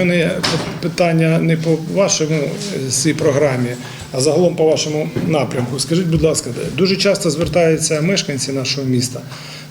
У мене питання не по вашому е, цій програмі, а загалом по вашому напрямку. Скажіть, будь ласка, дуже часто звертаються мешканці нашого міста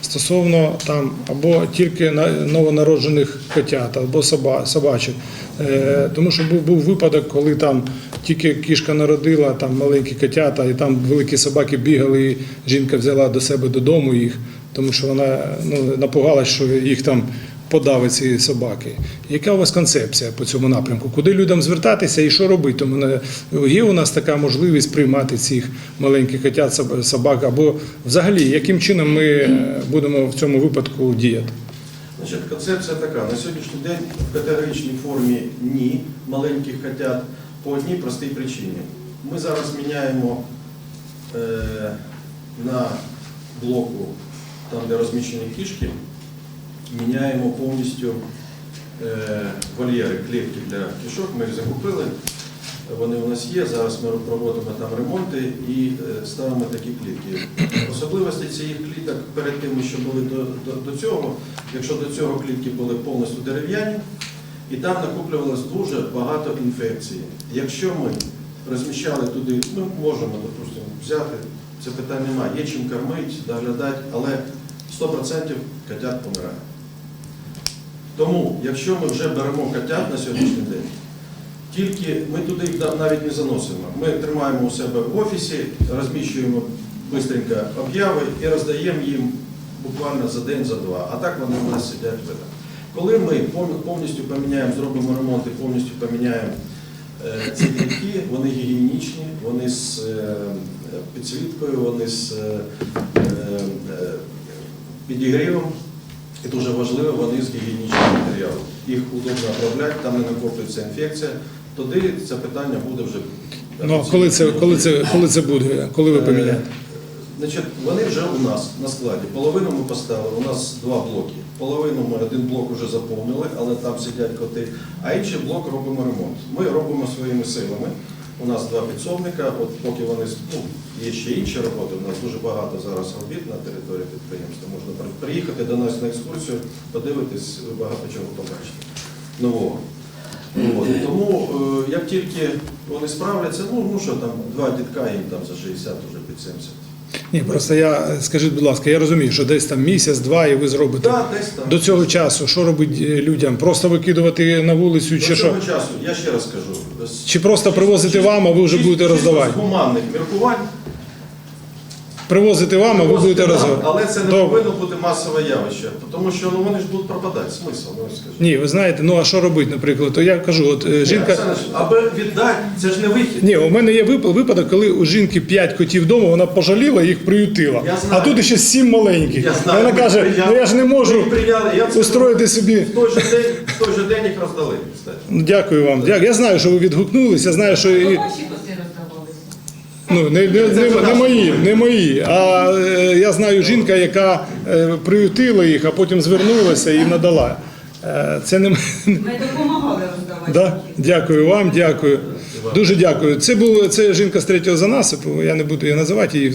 стосовно там або тільки новонароджених котят, або собачок. Е, Тому що був, був випадок, коли там тільки кішка народила, там маленькі котята, і там великі собаки бігали, і жінка взяла до себе додому їх, тому що вона ну, напугалась, що їх там подавить ці собаки. Яка у вас концепція по цьому напрямку? Куди людям звертатися і що робити? Тому є у нас така можливість приймати цих маленьких котят, собак, або взагалі, яким чином ми е, будемо в цьому випадку діяти? Значить, концепція така. На сьогоднішній день в категоричній формі ні маленьких котят по одній простій причині. Ми зараз міняємо е, на блоку, там де розміщені кішки, міняємо повністю е, вольєри, клітки для кішок. Ми їх закупили. Вони у нас є. Зараз ми проводимо там ремонти і е, ставимо такі клітки. Особливості цих кліток перед тим, що були до, до, до цього, якщо до цього клітки були повністю дерев'яні, і там накоплювалось дуже багато інфекцій. Якщо ми розміщали туди, ми можемо, допустимо, взяти, це питань немає, є чим кормити, доглядати, але 100% котят помирає. Тому, якщо ми вже беремо котят на сьогоднішній день, тільки ми туди їх навіть не заносимо. Ми тримаємо у себе в офісі, розміщуємо швидко обяви і роздаємо їм буквально за день, за два. А так вони у нас сидять вдома. Коли ми повністю поміняємо, зробимо ремонт і повністю поміняємо е, ці клітки, вони гігієнічні, вони з е, підсвіткою, вони з е, підігрівом. І дуже важливо, вони з гігієнічного матеріалу. Їх удобно обробляти, там не накоплюється інфекція. Тоді це питання буде вже. Ну, коли це, коли це, коли це буде? Коли ви поміняєте? Е, Значить, вони вже у нас на складі. Половину ми поставили, у нас два блоки. Половину ми один блок вже заповнили, але там сидять коти, а інший блок робимо ремонт. Ми робимо своїми силами. У нас два підсобника, от поки вони ну, є ще інші роботи. У нас дуже багато зараз робіт на території підприємства. Можна приїхати до нас на екскурсію, подивитись, ви багато чого побачите нового. От. Тому е, як тільки вони справляться, ну, ну що там, два дітка їм там за 60, вже під 70. Ні, просто я скажіть, будь ласка, я розумію, що десь там місяць-два, і ви зробите. Так, десь там. До цього часу що робить е, людям? Просто викидувати на вулицю До чи що? цього часу, я ще раз кажу. з- Чи просто привозити вам, а ви вже чисто- будете чисто роздавати? З гуманних міркувань. Привозити вам, а ви будете роздавати. Але це не Добре. повинно бути масове явище, тому що ну, вони ж будуть пропадати. Смисл, ну скажіть. Ні, ви знаєте, ну а що робити, наприклад? То я кажу, от е, жінка. Оксана, аби віддати, це ж не вихід. Ні, у мене є вип- випадок, коли у жінки 5 котів вдома, вона пожаліла, їх приютила. Я знаю. А тут ще 7 маленьких. Я знаю, вона ми каже: прийняли- ну я ж не можу прийняли, я це устроїти собі. В той же день, в той же день їх роздали. кстати. Ну, Дякую вам. Дякую. Я знаю, що ви відгукнулися, я знаю, що і, Ваші коти. Ну, не, не, не, не мої, не мої. А е, я знаю жінка, яка е, приютила їх, а потім звернулася і надала. Е, це не м- Ми допомагали роздавати. Да? Дякую вам, дякую. Дуже дякую. Це був це жінка з третього занасипу. Я не буду її називати, її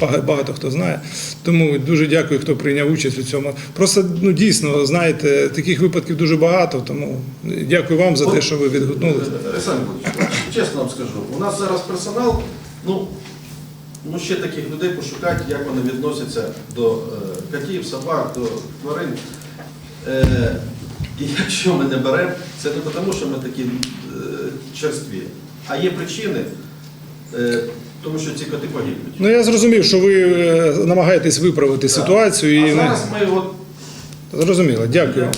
бага- багато хто знає. Тому дуже дякую, хто прийняв участь у цьому. Просто ну дійсно, знаєте, таких випадків дуже багато. Тому дякую вам за те, що ви відгукнулися. Олександр чесно вам скажу, у нас зараз персонал, ну, ну ще таких людей пошукати, як вони відносяться до е, котів, собак, до тварин. Е, і якщо ми не беремо, це не тому, що ми такі е, черстві, а є причини, е, тому що ці коти погибнуть. Ну я зрозумів, що ви е, намагаєтесь виправити ситуацію і а зараз ми от зрозуміло. Дякую.